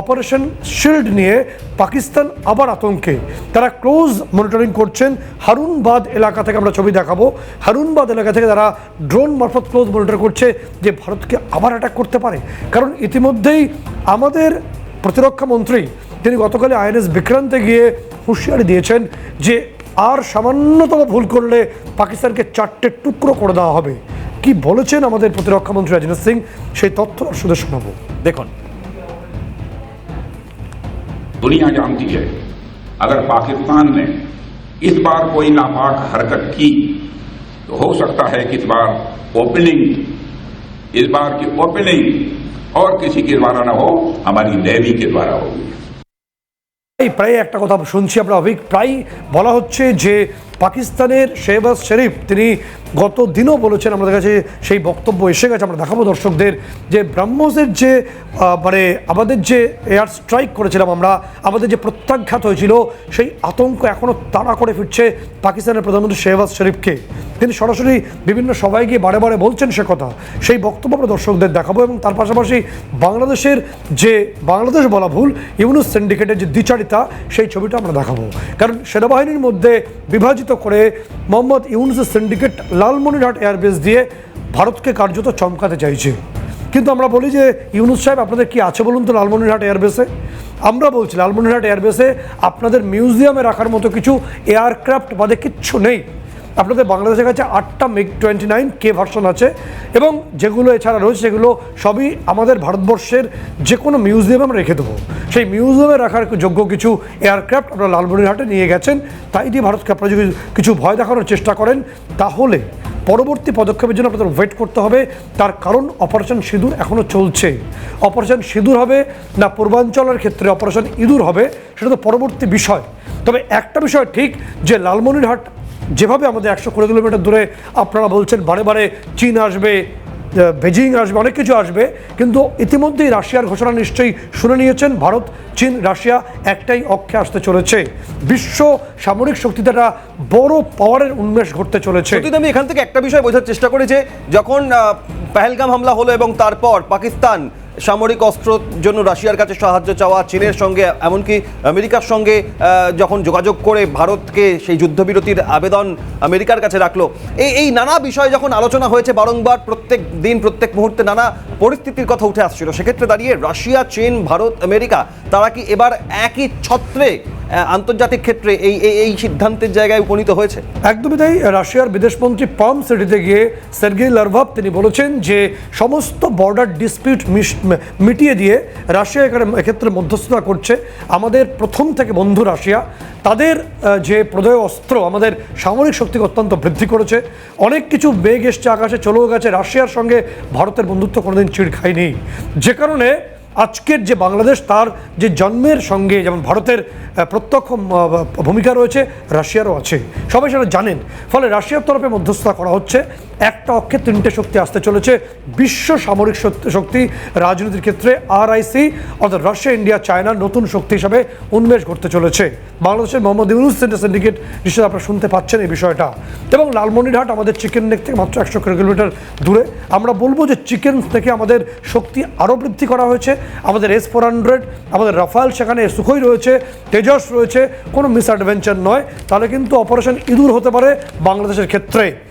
Operation shield নিয়ে পাকিস্তান আবার আতঙ্কে। তারা ক্লোজ মনিটরিং করছেন হারুনবাদ এলাকা থেকে আমরা ছবি দেখাবো। হারুনবাদ এলাকা থেকে তারা ড্রোন মারফত ক্লোজ মনিটর করছে যে ভারতকে আবার অ্যাটাক করতে পারে। কারণ ইতিমধ্যেই আমাদের প্রতিরক্ষা মন্ত্রী, তিনি গতকালে আইএনএস বিক্রান্তে গিয়ে হুঁশিয়ারি দিয়েছেন যে আর সামান্যতম ভুল করলে পাকিস্তানকে চারটে টুকরো করে দেওয়া হবে। কি বলেছেন আমাদের প্রতিরক্ষা মন্ত্রী রাজনাথ সিং? সেই তথ্য শুধু শোনাবো। দেখুন दुनिया जानती है अगर पाकिस्तान ने इस बार कोई नापाक हरकत की तो हो सकता है कि इस बार ओपनिंग इस बार की ओपनिंग और किसी के द्वारा न हो हमारी नेवी के द्वारा होगी এই প্রায় একটা কথা শুনছি আমরা অভিক প্রায় বলা হচ্ছে যে পাকিস্তানের শেহবাজ শরীফ তিনি গত দিনও বলেছেন আমাদের কাছে সেই বক্তব্য এসে গেছে, আমরা দেখাবো দর্শকদের যে ব্রাহ্মসের যে মানে আমাদের যে এয়ার স্ট্রাইক করেছিলাম আমরা, আমাদের যে প্রত্যাঘাত হয়েছিল, সেই আতঙ্ক এখনও তাড়া করে ফিরছে পাকিস্তানের প্রধানমন্ত্রী শেহবাজ শরীফকে। তিনি সরাসরি বিভিন্ন সবাই গিয়ে বারে বারে বলছেন সে কথা। সেই বক্তব্য আমরা দর্শকদের দেখাবো এবং তার পাশাপাশি বাংলাদেশের যে, বাংলাদেশ বলা ভুল, ইউনুস সিন্ডিকেটের যে দ্বিচারিতা, সেই ছবিটা আমরা দেখাবো। কারণ সেনাবাহিনীর মধ্যে বিভাজিত করে মোহাম্মদ ইউনুসের সিন্ডিকেট লালমনিরহাট এয়ারবেস দিয়ে ভারতকে কার্যত চমকাতে চাইছে। কিন্তু আমরা বলি যে, ইউনুস সাহেব, আপনাদের কি আছে বলুন তো লালমনিরহাট এয়ারবেসে? আমরা বলছি লালমনিরহাট এয়ারবেসে আপনাদের মিউজিয়ামে রাখার মতো কিছু এয়ারক্রাফট বাদে কিচ্ছু নেই। আপনাদের বাংলাদেশের কাছে আটটা MiG twenty nine K version আছে এবং যেগুলো এছাড়া রয়েছে, সেগুলো সবই আমাদের ভারতবর্ষের যে কোনো মিউজিয়ামে আমরা রেখে দেবো। সেই মিউজিয়ামে রাখার যোগ্য কিছু এয়ারক্রাফট আপনারা লালমনিরহাটে নিয়ে গেছেন, তাই দিয়ে ভারতকে আপনারা যদি কিছু ভয় দেখানোর চেষ্টা করেন, তাহলে পরবর্তী পদক্ষেপের জন্য আপনাদের ওয়েট করতে হবে। তার কারণ অপারেশন সিঁদুর এখনও চলছে। অপারেশন সিঁদুর হবে না পূর্বাঞ্চলের ক্ষেত্রে অপারেশন ইঁদুর হবে, সেটা তো পরবর্তী বিষয়। তবে একটা বিষয় ঠিক, যে লালমনিরহাট যেভাবে আমাদের একশো কুড়ি কিলোমিটার দূরে আপনারা বলছেন, বারে বারে চীন আসবে বেজিং আসবে, অনেক কিছু আসবে, কিন্তু ইতিমধ্যেই রাশিয়ার ঘোষণা নিশ্চয়ই শুনে নিয়েছেন, ভারত, চীন, রাশিয়া একটাই অক্ষে আসতে চলেছে। বিশ্ব সামরিক শক্তিতে একটা বড় পাওয়ারের উন্মেষ ঘটতে চলেছে। আমি এখান থেকে একটা বিষয় বোঝার চেষ্টা করি যে, যখন পেহেলগাম হামলা হলো এবং তারপর পাকিস্তান সামরিক অস্ত্রর জন্য রাশিয়ার কাছে সাহায্য চাওয়া চীনের সঙ্গে, এমনকি আমেরিকার সঙ্গে যখন যোগাযোগ করে ভারতকে সেই যুদ্ধবিরতির আবেদন আমেরিকার কাছে রাখল। এই এই নানা বিষয় যখন আলোচনা হয়েছে বারংবার, প্রত্যেক দিন, প্রত্যেক মুহূর্তে নানা পরিস্থিতির কথা উঠে আসছিল। সেক্ষেত্রে দাঁড়িয়ে রাশিয়া, চীন, ভারত, আমেরিকা, তারা কি এবার একই ছত্রে আন্তর্জাতিক ক্ষেত্রে এই, এই- সিদ্ধান্তের জায়গায় উপনীত হয়েছে? একদমই তাই। রাশিয়ার বিদেশমন্ত্রী পাম সিটিতে গিয়ে সের্গেই লারভাব তিনি বলেছেন যে সমস্ত বর্ডার ডিসপিউট মিটিয়ে দিয়ে রাশিয়া এখানে এক্ষেত্রে মধ্যস্থতা করছে। আমাদের প্রথম থেকে বন্ধু রাশিয়া। তাদের যে প্রদয় অস্ত্র আমাদের সামরিক শক্তিকে অত্যন্ত বৃদ্ধি করেছে। অনেক কিছু বেগ এসছে আকাশে, চলেও গেছে। রাশিয়ার সঙ্গে ভারতের বন্ধুত্ব কোনোদিন চিড় খায়নি। যে কারণে আজকের যে বাংলাদেশ, তার যে জন্মের সঙ্গে যেমন ভারতের প্রত্যক্ষ ভূমিকা রয়েছে, রাশিয়ারও আছে। সবাই সেটা জানেন। ফলে রাশিয়ার তরফে মধ্যস্থতা করা হচ্ছে। একটা অক্ষে তিনটে শক্তি আসতে চলেছে। বিশ্ব সামরিক শক্তি- রাজনীতির ক্ষেত্রে আরআইসি অর্থাৎ রাশিয়া, ইন্ডিয়া চায়নার নতুন শক্তি হিসাবে উন্মেষ ঘটতে চলেছে। বাংলাদেশের মোহাম্মদ ইউনুস সিন্ডিকেট, নিশ্চয়ই আপনারা শুনতে পাচ্ছেন এই বিষয়টা। এবং লালমনিরহাট, আমাদের চিকেন নেক থেকে মাত্র একশো কিলোমিটার দূরে। আমরা বলব যে চিকেন থেকে আমাদের শক্তি আরও বৃদ্ধি করা হয়েছে। আমাদের এস ফোর হান্ড্রেড আমাদের রাফাল, সেখানে সুখই রয়েছে, তেজস রয়েছে, কোনো মিস অ্যাডভেঞ্চার নয়। তাহলে কিন্তু অপারেশন ইঁদুর হতে পারে বাংলাদেশের ক্ষেত্রে।